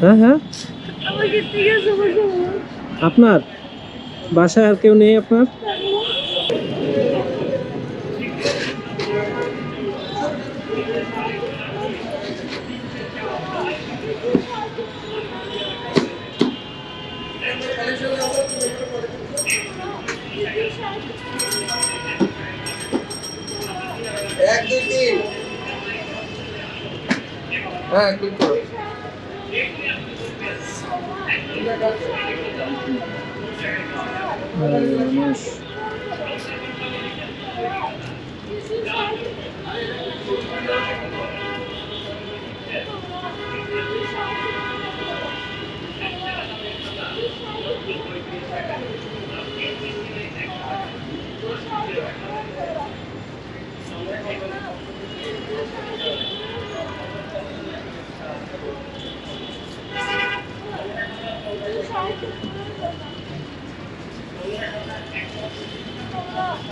হ্যাঁ হ্যাঁ। আমার কিডনিকে সমস্যা বাবা আপনার? বাসায় আর কেউ নেই আপনার? এক, দুই, তিন। হ্যাঁ ক্লিক করো মানুষ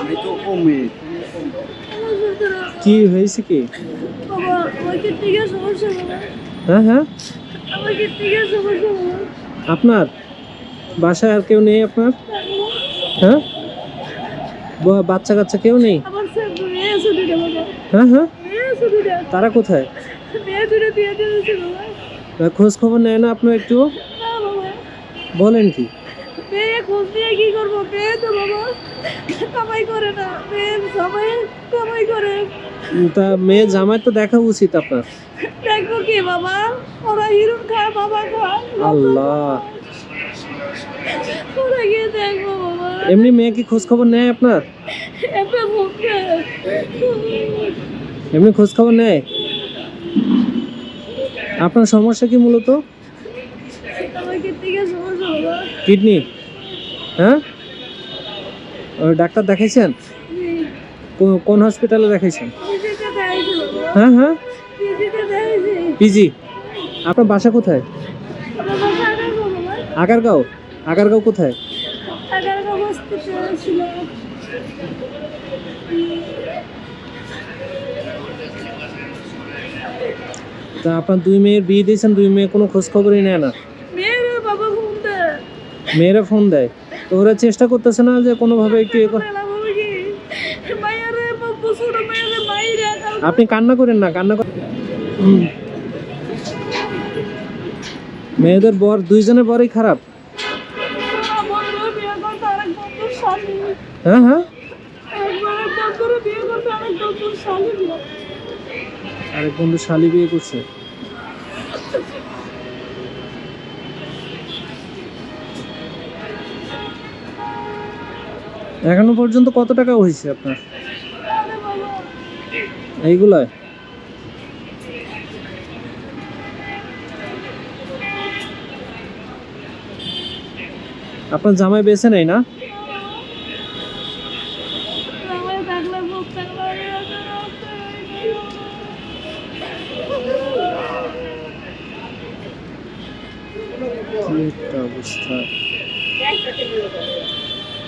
আমি তো মেয়ে কি হয়েছে কি? হ্যাঁ হ্যাঁ। আপনার? বাসায় আর কেউ নেই আপনার? হ্যাঁ? বাচ্চা কাচ্চা কেউ নেই? হ্যাঁ হ্যাঁ? তারা কোথায়? খোঁজ খবর নেয় না আপনার একটু? বলেন কি? মেয়ে খোঁজ নিয়ে কি করব? মেয়ে তো বাবা কামাই করে না। মেয়ে সবাই কামাই করে। তা মেয়ে জামাই তো দেখা উচিত আপনার। দেখব কি বাবা? ওরা খায় বাবা খায়। আল্লাহ। ওরা গিয়ে দেখব বাবা। এমনি মেয়ে কি খোঁজ খবর নেয় আপনার? এমনি খোঁজ খবর নেয়? আপনার সমস্যা কি মূলত? কিডনি? হ্যাঁ? ডাক্তার দেখাইছেন? কোন হসপিটালে দেখাইছেন? হ্যাঁ হ্যাঁ। পিজি আপনার বাসা কোথায়? আগারগাঁও? আগারগাঁও কোথায়? তা আপনার দুই মেয়ের বিয়ে দিয়েছেন দুই মেয়ে কোনো খোঁজ খবরই নেয় না। মেয়ের ফোন দেয়। তো ওরা চেষ্টা করতেছে না যে কোনোভাবে একটু আপনি কান্না করেন না কান্না করেন মেয়েদের বর দুইজনের বরই খারাপ। হ্যাঁ হ্যাঁ। আরেক বন্ধু শালি বিয়ে করছে। এখনও পর্যন্ত কত টাকা হয়েছে আপনার? এইগুলায়? আপনার জামাই বেছে নেই না? অবস্থা।